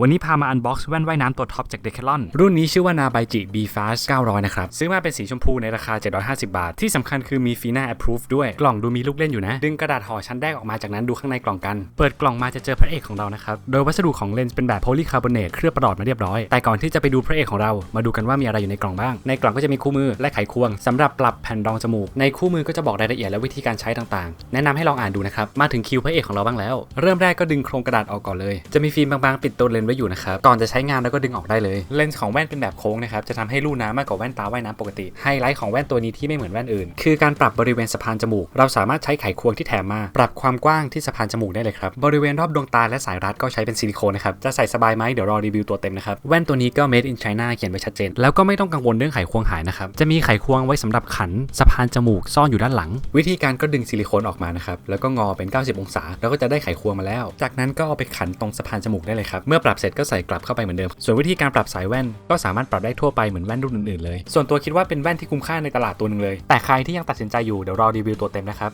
วันนี้พามาอันบ็อกซ์แว่นว่ายน้ำตัวท็อปจาก Decathlon รุ่นนี้ชื่อว่านาไบจิ B Fast 900 นะครับ ซื้อมาเป็นสีชมพูในราคา 750 บาท ที่สำคัญคือมีฟีน่า approve ด้วย กล่องดูมีลูกเล่นอยู่นะ ดึงกระดาษห่อชั้นแรกออกมาจากนั้นดูข้างในกล่องกัน เปิดกล่องมาจะเจอพระเอกของเรานะครับ โดยวัสดุของเลนส์เป็นแบบโพลีคาร์บอเนตเคลือบประหลอดมาเรียบร้อย แต่ก่อนที่จะไปดูพระเอกของเรา มาดูกันว่ามีอะไรอยู่ในกล่องบ้าง ในกล่องก็จะมีคู่มือและไขควงสำหรับปรับแผ่นรองจมูก ในคู่มือก็จะบอกรายละเอียดและวิธีการใช้ต่างๆ แนะนำให้ลองอ่านดูนะครับมาถึงคิวพระเอกของเราบ้างแล้ว เริ่มแรกก็ดึงโครงกระดาษออกก่อนเลย จะมีฟิล์มบางๆปิดตัวเลนไว้อยู่นะครับ ก่อนจะใช้งานแล้วก็ดึงออกได้เลย เลนส์ของแว่นเป็นแบบโค้งนะครับ จะทำให้ลู่น้ำมากกว่าแว่นตาว่ายน้ำปกติ ไฮไลท์ของแว่นตัวนี้ที่ไม่เหมือนแว่นอื่น คือการปรับบริเวณสะพานจมูก เราสามารถใช้ไขควงที่แถมมา ปรับความกว้างที่สะพานจมูกได้เลยครับ บริเวณรอบดวงตาและสายรัดก็ใช้เป็นซิลิโคนนะครับ จะใส่สบายไหมเดี๋ยวรอรีวิวตัวเต็มนะครับ แว่นตัวนี้ก็ made in China เขียนไว้ชัดเจน แล้วก็ไม่ต้องกังวลเรื่องไขควงหายนะครับ จะมีไขควงไว้สำหรับขันสะพานจมูกซ่อนอยู่ด้านหลัง วิธีการก็ดึงซิลิโคนออกมานะครับ แล้วก็งอเป็น 90 องศา แล้วก็จะได้ไขควงมาแล้ว จากนั้นก็เอาไปขันตรงสะพานจมูกได้เลยครับ เมื่อปรับเสร็จก็ใส่กลับเข้าไปเหมือนเดิม ส่วนวิธีการปรับสายแว่น ก็สามารถปรับได้ทั่วไปเหมือนแว่นรุ่นอื่นๆเลย ส่วนตัวคิดว่าเป็นแว่นที่คุ้มค่าในตลาดตัวหนึ่งเลย แต่ใครที่ยังตัดสินใจอยู่เดี๋ยวรอรีวิวตัวเต็มนะครับ